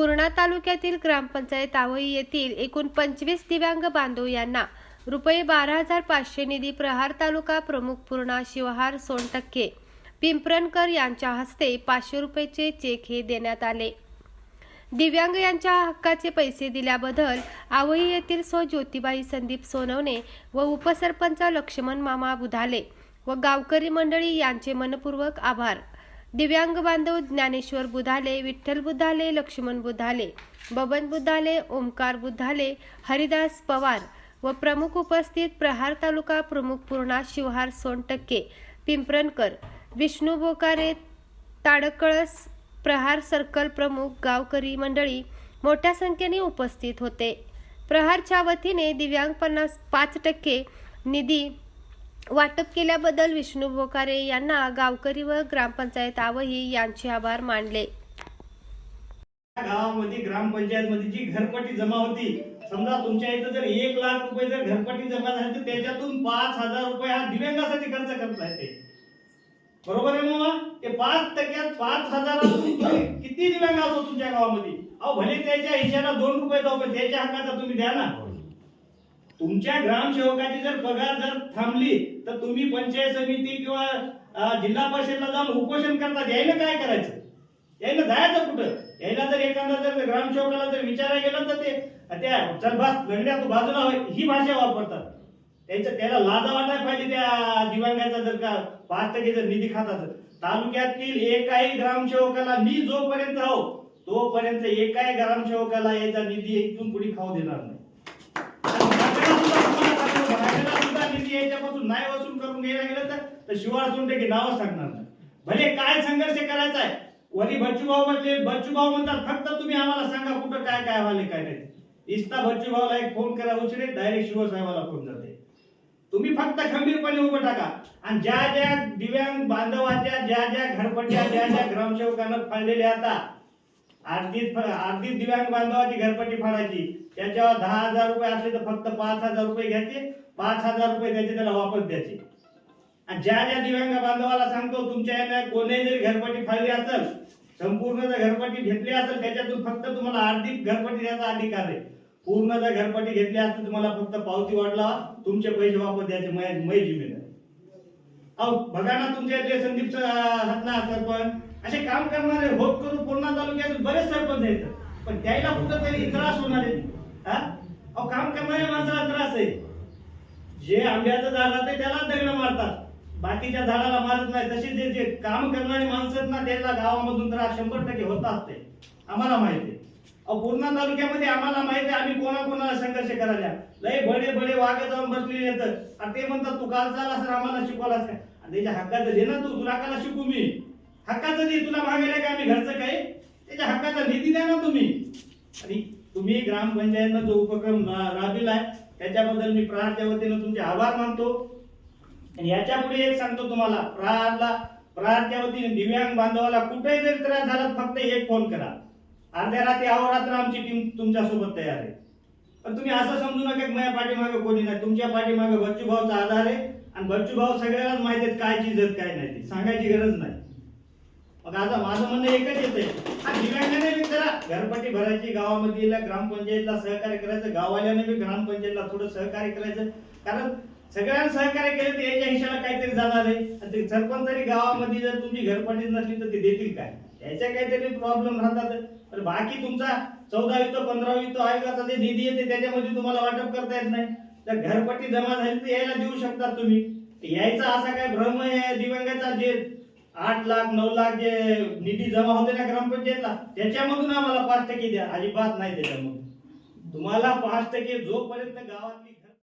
पूर्णा तालुक्यातील ग्रामपंचायत आवई येथील एकूण पंचवीस दिव्यांग बांधव यांना रुपये बारा हजार पाचशे निधी प्रहार तालुका प्रमुख पूर्णा शिवहार सोनटक्के पिंपरणकर यांच्या हस्ते पाचशे रुपयेचे चेक हे देण्यात आले. दिव्यांग यांच्या हक्काचे पैसे दिल्याबद्दल आवई येथील सो ज्योतिबाई संदीप सोनवणे व उपसरपंच लक्ष्मण मामा बुधाले व गावकरी मंडळी यांचे मनपूर्वक आभार. दिव्यांग बांधव ज्ञानेश्वर बुधाले विठ्ठल बुधाले लक्ष्मण बुधाले बबन बुधाले ओमकार बुधाले हरिदास पवार व प्रमुख उपस्थित प्रहार तालुका प्रमुख पूर्णा शिवहार सोनटक्के पिंपरणकर विष्णू बोकारे ताडकळस प्रहार सर्कल प्रमुख गावकरी मंडळी मोठ्या संख्येने उपस्थित होते. प्रहारच्या वतीने दिव्यांग पन्नास पाच टक्के निधी वाटप केल्याबद्दल विष्णू बोकारे यांना गावकरी व ग्रामपंचायत आवही यांचे आभार मानले. गावामध्ये ग्रामपंचायत मध्ये जी घरपट्टी जमा होती समजा तुमच्या इथं जर एक लाख रुपये जर घरपट्टी जमा झाली तर त्याच्यातून पाच हजार रुपये हा दिव्यांगासाठी खर्च करताय ते. बरोबर आहे ना ते पाच टक्क्यात पाच हजारातून तुम्ही किती दिव्यांग असतो तुमच्या गावामध्ये? अहो भले त्याच्या हिशाला दोन रुपये जाऊ पण त्याच्या हक्काचा तुम्ही द्या ना. तुमच्या ग्रामसेवकाची जर पगार जर थांबली तर तुम्ही पंचायत समिती किंवा जिल्हा परिषदला जाऊन उपोषण करतात यायनं काय करायचं? यायनं जायचं कुठं? यायला जर एखादा जर ग्रामसेवकाला जर विचारायला गेलं तर ते त्या चल बस गंड्या तू बाजूला होय ही भाषा वापरतात. त्यांचं त्याला लाजा वाटायला पाहिजे त्या दिव्यांगाचा जर का पाच टक्के जर निधी खातात तालुक्यातील एकाही ग्रामसेवकाला मी जोपर्यंत आहो तोपर्यंत एकाही ग्रामसेवकाला याचा निधी इथून कुठे खाऊ देणार नाही आणि भाजपला सुद्धा तुम्हाला सांगतो, भाजपला सुद्धा निधी याच्यापासून नाही वसूल करून घ्यायला गेलं तर तर शिवार सोंडे की सांगणार नाही. भले काय संघर्ष करायचा आहे वरी बच्चू म्हणजे म्हटले म्हणतात फक्त तुम्ही आम्हाला सांगा कुठं काय काय व्हाले काय नाही. इस्ता बच्चूभाऊला एक फोन करा उशिरे डायरेक्ट शिवसाहेबाला फोन जाते. तुम्ही फक्त खंबीरपणे उभं टाका. आणि ज्या ज्या दिव्यांग बांधवाच्या ज्या ज्या घरपट्ट्या ज्या ज्या ग्रामसेवकांना फाळलेल्या आता अर्धीच अर्धीच दिव्यांग बांधवाची घरपट्टी फाडायची त्याच्यावर दहा हजार रुपये असले तर फक्त पाच हजार रुपये घ्यायचे पाच हजार रुपये द्यायचे त्याला वापस द्यायचे. आणि ज्या ज्या दिव्यांग बांधवाला सांगतो तुमच्या यानं कोणी जरी घरपट्टी फाडली असेल संपूर्ण जर घरपट्टी घेतली असेल त्याच्यातून फक्त तुम्हाला अर्धी घरपट्टी द्यायचा अधिकार आहे. पूर्ण जर घरपट्टी घेतली असेल तुम्हाला फक्त पावती वाढला तुमचे पैसे वापस द्यायचे मै मय जिम्मेदारी अहो बघा ना तुमच्या इथले संदीप हतना सरपंच. असे काम करणारे होत करून पूर्णा तालुक्यात बरेच सरपंच आहेत. पण त्याला फक्त तरी त्रास होणार आहे. हा? अहो काम करणाऱ्या माणसाला त्रास आहे. जे आंब्याचं झाड राहते त्याला दगड मारतात. बाकीच्या झाडाला मारत नाही तसे जे जे काम करणारी माणसं आहेत ना त्याला गावामधून त्रास शंभर टक्के होतात ते आम्हाला माहिती आहे. अहो पूर्णा तालुक्यामध्ये आम्हाला माहिती आहे आम्ही कोणाकोणाला संघर्ष करायला लय बडे बडे वाघ जाऊन बसलेले येतात आणि ते म्हणतात तू काल चाल असं आम्हाला शिकवलास काय? आणि त्याच्या हक्काचं दे ना तू तुला काला शिकू मी. हक्काचं दे तुला मागायला काय आम्ही घरचं काय? त्याच्या हक्काचा निधी द्या ना तुम्ही. आणि तुम्ही ग्रामपंचायतनं जो उपक्रम राबविला आहे त्याच्याबद्दल मी प्रार्थ्या वतीनं तुमचे आभार मानतो. आणि याच्यापुढे एक सांगतो तुम्हाला प्रहारला प्रहारच्या वतीने दिव्यांग बांधवाला कुठेही जरी त्रास झाला फक्त एक फोन करा. अर्ध्या रात्री अहोरात्र आमची टीम तुमच्यासोबत तयार आहे. पण तुम्ही असं समजू नका की माझ्या पाठीमागे कोणी नाही. तुमच्या पाठीमागे बच्चू भाऊचा आधार आहे आणि बच्चू भाऊ सगळ्यालाच माहिती आहेत काय चीज आहेत काय नाही. ती सांगायची गरज नाही. मग आता माझं म्हणणं एकच येतंय. हा दिव्यांगाने बी करा. घरपट्टी भरायची गावामध्ये ग्रामपंचायतला सहकार्य करायचं गाववाल्याने बी ग्रामपंचायतला थोडं सहकार्य करायचं. कारण सगळ्यांना सहकार्य केलं तर याच्या हिशाला काहीतरी जाणार आहे आणि ते सरपंच जरी गावामध्ये जर तुमची घरपट्टी नसली तर ते देतील काय? याच्या काहीतरी प्रॉब्लेम राहतात. तर बाकी तुमचा चौदावी तो पंधरावी तो आयोगाचा जे निधी येते त्याच्यामध्ये तुम्हाला वाटप करता येत नाही. तर घरपट्टी जमा झाली तर यायला देऊ शकतात तुम्ही. यायचा असा काय भ्रम आहे दिव्यांगाचा जे आठ लाख नऊ लाख जे निधी जमा होते ना ग्रामपंचायतला त्याच्यामधून आम्हाला पाच टक्के द्या. अजिबात नाही त्याच्यामधून. तुम्हाला पाच टक्के जोपर्यंत गावातली